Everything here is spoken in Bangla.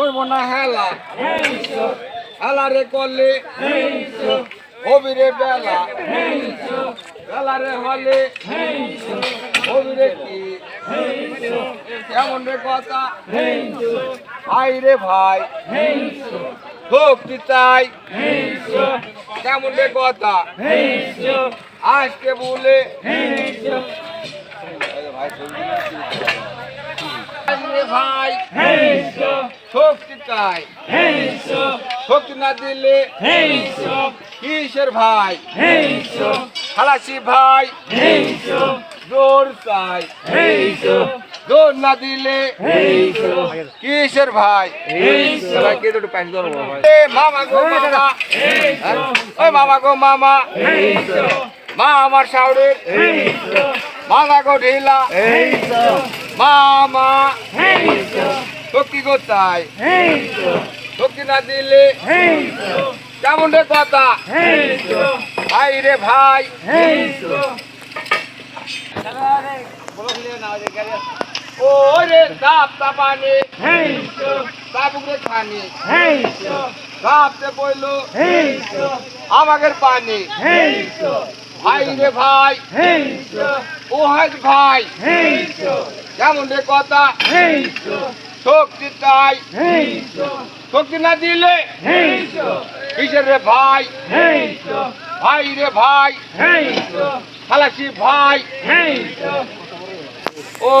কইব না হেলা। হেলা রে করলে হবিরে বেলা। বেলা রে হলে। হবিরে কি? কেমন রে কথা? ভাই রে ভাই। ভক্তি চাই কেমন রে কথা? আজকে বলে রে ভাই। শক্তি চাই। শক্তি না দিলে কিসের ভাই? খালাসি ভাই। জোর চাই। জোর না দিলে কিসের ভাই? সবাই কে দুটো প্যান্ট ধরবো ভাই? এ মামা গো মামা। ওই মামা গো মামা। মা আমার শাওরের মামা গো ঢিলা। মামা। শক্তি কোথায়? শক্তি না দিলে? কেমন রে কথা? ভাই রে ভাই। ওরে তাপ তাপানি। তাপুকে খানি। তাপতে বইলো আমাদের পানি। ভাই রে ভাই। ও ভাই। কেমন রে কথা শক্তি তাই শক্তি না দিলে? কিসের রে ভাই? ভাই রে ভাই। খালাসি ভাই। ও